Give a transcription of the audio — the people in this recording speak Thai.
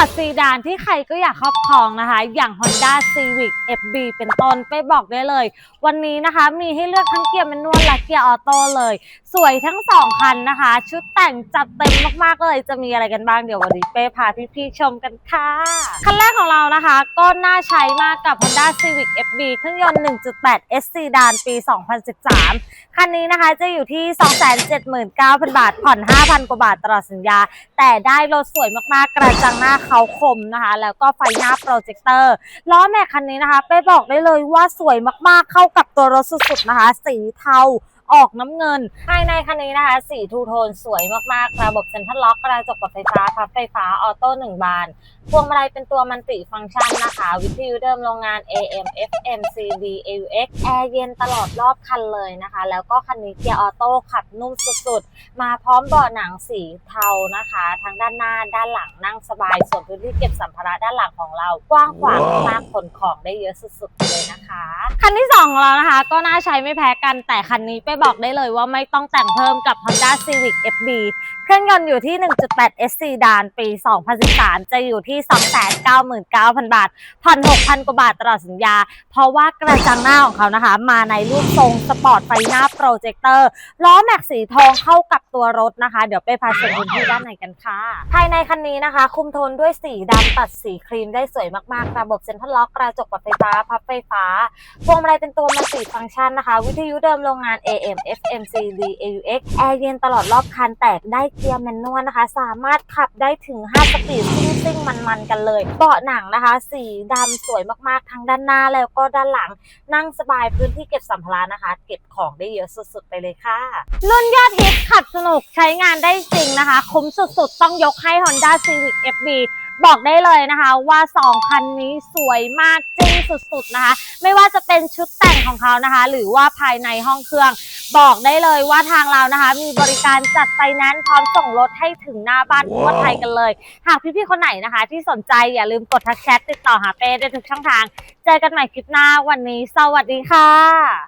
อร์ตซีดานที่ใครก็อยากครอบครองนะคะ อย่าง Honda Civic FB เป็นต้นไปบอกได้เลย วันนี้นะคะมีให้เลือกทั้งเกียร์แมนนวลและเกียร์ออโต้เลย สวยทั้งสองคันนะคะ ชุดแต่งจัดเต็มมากๆเลยจะมีอะไรกันบ้างเดี๋ยววันนี้เป้พาพี่ๆชมกันค่ะ คันแรกของเรานะคะ ก็น่าใช้มากกับ Honda Civic FB เครื่องยนต์ 1.8 SC ดานปี 2013 คันนี้นะคะจะอยู่ที่ 279,000 บาท ผ่อน 5,000 กว่าบาทตลอดสัญญา แต่ได้รถสวยมากๆกระจังหน้าเขาคมนะคะ แล้วก็ไฟหน้าโปรเจคเตอร์ล้อแม็กคันนี้นะคะ ไปบอกได้เลยว่าสวยมากๆเข้ากับตัวรถสุดๆนะคะ สีเทา ออกน้ำเงิน ภายในคันนี้นะคะ สีทูโทนสวยมากๆ ระบบเซ็นทรัลล็อกกระจกปรับไฟฟ้าพับไฟฟ้าออโต้หนึ่งบาน พวงมาลัยเป็นตัวมันติฟังก์ชันนะคะ วิทยุเดิมโรงงาน AM FM CD AUX แอร์เย็นตลอดรอบคันเลยนะคะ แล้วก็คันนี้เกียร์ออโต้ขับนุ่มสุดๆ มาพร้อมเบาะหนังสีเทานะคะ ทั้งด้านหน้าด้านหลังนั่งสบาย ส่วนพื้นที่เก็บสัมภาระด้านหลังของเรา กว้างขวางมากขนของได้เยอะสุดๆเลยนะคะ คันที่สองของเรานะคะ ก็น่าใช้ไม่แพ้กันแต่คันนี้ไปบอกได้เลยว่าไม่ต้องแต่งเพิ่มกับ Honda Civic FB เครื่องยนต์อยู่ที่ 1.8 SC ดานปี 2013 จะอยู่ที่ 299,000 บาท ผ่อน 6,000 กว่าบาทตลอดสัญญา เพราะว่ากระจังหน้าของเขานะคะ มาในรูปทรงสปอร์ตไฟหน้าโปรเจคเตอร์ ล้อแม็กสีทองเข้ากับตัวรถนะคะ เดี๋ยวไปพาชมพื้นที่ด้านในกันค่ะ ภายในคันนี้นะคะ คุมโทนด้วยสีดำตัดสีครีมได้สวยมาก ๆ ระบบเซ็นทรัลล็อกกระจกปรับไฟฟ้า พับไฟฟ้า พวงมาลัยเป็นตัวมันติฟังก์ชันนะคะ วิทยุเดิมโรงงาน AM FM CD AUX แอร์เย็นตลอดรอบคันแตกได้เกียร์แมนนวลนะคะ สามารถขับได้ถึง 5 สปีดซิ่งซิ่งมันๆ กันเลย เบาะหนังนะคะ สีดำสวยมากๆ ทั้งด้านหน้าแล้วก็ด้านหลัง นั่งสบายพื้นที่เก็บสัมภาระนะคะ เก็บของได้เยอะสุดๆ ไปเลยค่ะ รุ่นยอดฮิตขับสนุกใช้งานได้จริงนะคะ คุ้มสุดๆ ต้องยกให้ Honda Civic FB บอกได้เลยนะคะว่า2คันนี้สวยมากจริงสุดๆนะคะ ไม่ว่าจะเป็นชุดแต่งของเขานะคะ หรือว่าภายในห้องเครื่อง บอกได้เลยว่าทางเรานะคะ มีบริการจัดไฟแนนซ์พร้อมส่งรถให้ถึงหน้าบ้านทั่วไทยกันเลย หากพี่ๆคนไหนนะคะ ที่สนใจอย่าลืมกดทักแชทติดต่อหาเป้ได้ทุกช่องทาง เจอกันใหม่คลิปหน้าวันนี้ สวัสดีค่ะ